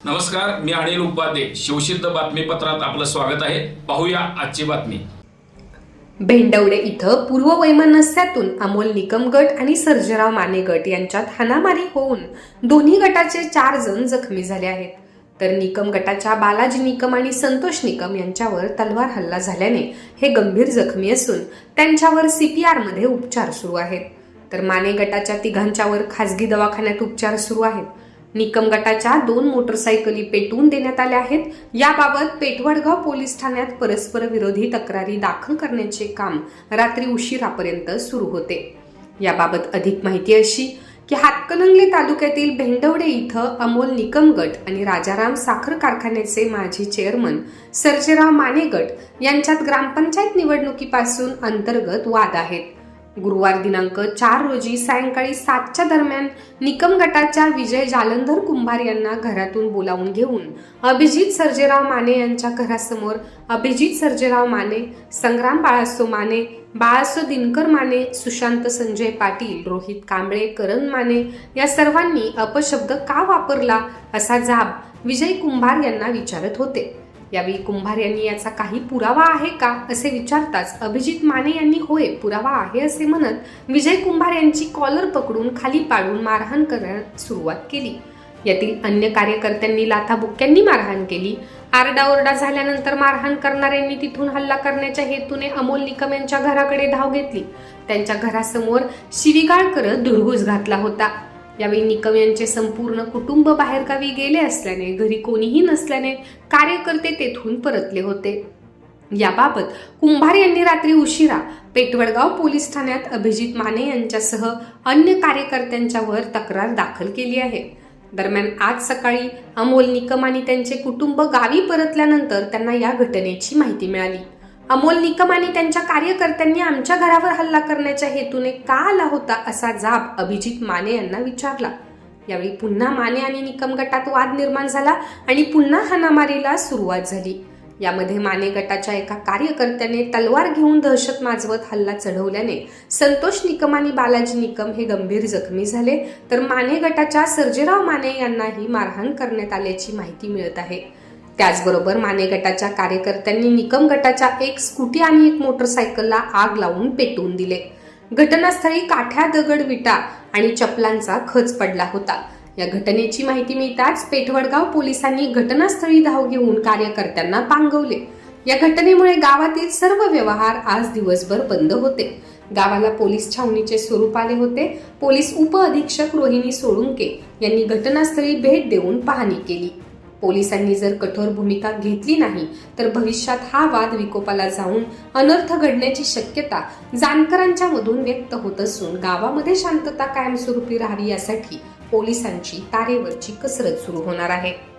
नमस्कार मी अनिल उपाध्ये. शिवसिद्ध बातमीपत्रात आपलं स्वागत आहे. पाहूया आजची बातमी. भेंडवडे इथं पूर्व वैमनस्यातून अमोल निकम गट आणि सर्जराव माने गट यांच्यात हाणामारी होऊन दोन्ही गटाचे चार जण जखमी झाले आहेत. तर निकम गटाच्या बालाजी निकम आणि संतोष निकम यांच्यावर तलवार हल्ला झाल्याने हे गंभीर जखमी असून त्यांच्यावर सीपीआरमध्ये उपचार सुरू आहेत. तर माने गटाच्या तिघांच्यावर खासगी दवाखान्यात उपचार सुरू आहेत. निकम गटाच्या दोन मोटरसायकली पेटवून देण्यात आल्या आहेत. याबाबत पेठवडगाव पोलीस ठाण्यात परस्पर विरोधी तक्रारी दाखल करण्याचे काम रात्री उशिरापर्यंत सुरू होते. याबाबत अधिक माहिती अशी की हातकणंगले तालुक्यातील भेंडवडे इथं अमोल निकम गट आणि राजाराम साखर कारखान्याचे माजी चेअरमन सर्जेराव माने गट यांच्यात ग्रामपंचायत निवडणुकीपासून अंतर्गत वाद आहेत. गुरुवार दिनांक चार रोजी सायंकाळी सातच्या दरम्यान निकम गटाच्या विजय जालंधर कुंभार यांना घरातून बोलावून घेऊन अभिजित सर्जेराव माने यांच्या घरासमोर अभिजित सर्जेराव माने संग्राम बाळासो माने बाळासो दिनकर माने सुशांत संजय पाटील रोहित कांबळे करण माने या सर्वांनी अपशब्द का वापरला असा जाब विजय कुंभार यांना विचारत होते. यावेळी कुंभार यांनी याचा काही पुरावा आहे का असे विचारताच अभिजित माने यांनी होय पुरावा आहे असे म्हणत विजय कुंभार यांची कॉलर पकडून खाली पाडून मारहाण करण्यास सुरुवात केली. यातील अन्य कार्यकर्त्यांनी लाथाबुक्क्यांनी मारहाण केली. आरडाओरडा झाल्यानंतर मारहाण करणाऱ्यांनी तिथून हल्ला करण्याच्या हेतूने अमोल निकम यांच्या घराकडे धाव घेतली. त्यांच्या घरासमोर शिवीगाळ करत धुडगूस घातला होता. यावेळी निकम यांचे संपूर्ण कुटुंब बाहेरगावी गेले असल्याने घरी कोणीही नसल्याने कार्यकर्ते तेथून परतले होते. याबाबत कुंभार यांनी रात्री उशिरा पेटवडगाव पोलीस ठाण्यात अभिजित माने यांच्यासह अन्य कार्यकर्त्यांच्यावर तक्रार दाखल केली आहे. दरम्यान आज सकाळी अमोल निकम आणि त्यांचे कुटुंब गावी परतल्यानंतर त्यांना या घटनेची माहिती मिळाली. अमोल निकम आणि त्यांच्या कार्यकर्त्यांनी आमच्या घरावर हल्ला करण्याच्या हेतूने का आला होता असा जाब अभिजित माने यांना विचारला. यावेळी पुन्हा माने आणि निकम गटात वाद निर्माण झाला आणि पुन्हा हाणामारीला सुरुवात झाली. यामध्ये माने गटाच्या एका कार्यकर्त्याने तलवार घेऊन दहशत माजवत हल्ला चढवल्याने संतोष निकम आणि बालाजी निकम हे गंभीर जखमी झाले. तर माने गटाच्या सर्जेराव माने यांनाही मारहाण करण्यात आल्याची माहिती मिळत आहे. त्याचबरोबर माने गटाच्या कार्यकर्त्यांनी निकम गटाच्या एक स्कूटी आणि एक मोटरसायकलला आग लावून पेटवून दिले. घटनास्थळी काठ्या दगड विटा आणि चपलांचा खच पडला होता. या घटनेची माहिती मिळताच पेठवडगाव पोलिसांनी घटनास्थळी धाव घेऊन कार्यकर्त्यांना पांगवले. या घटनेमुळे गावातील सर्व व्यवहार आज दिवसभर बंद होते. गावाला पोलीस छावणीचे स्वरूप आले होते. पोलीस उप अधीक्षक रोहिणी सोळुंके यांनी घटनास्थळी भेट देऊन पाहणी केली. पोलिसांनी जर कठोर भूमिका घेतली नाही तर भविष्यात हा वाद विकोपाला जाऊन अनर्थ घडण्याची शक्यता जानकरांच्या मधून व्यक्त होत असून गावामध्ये शांतता कायमस्वरूपी राहावी यासाठी पोलिसांची तारेवरची कसरत सुरू होणार आहे.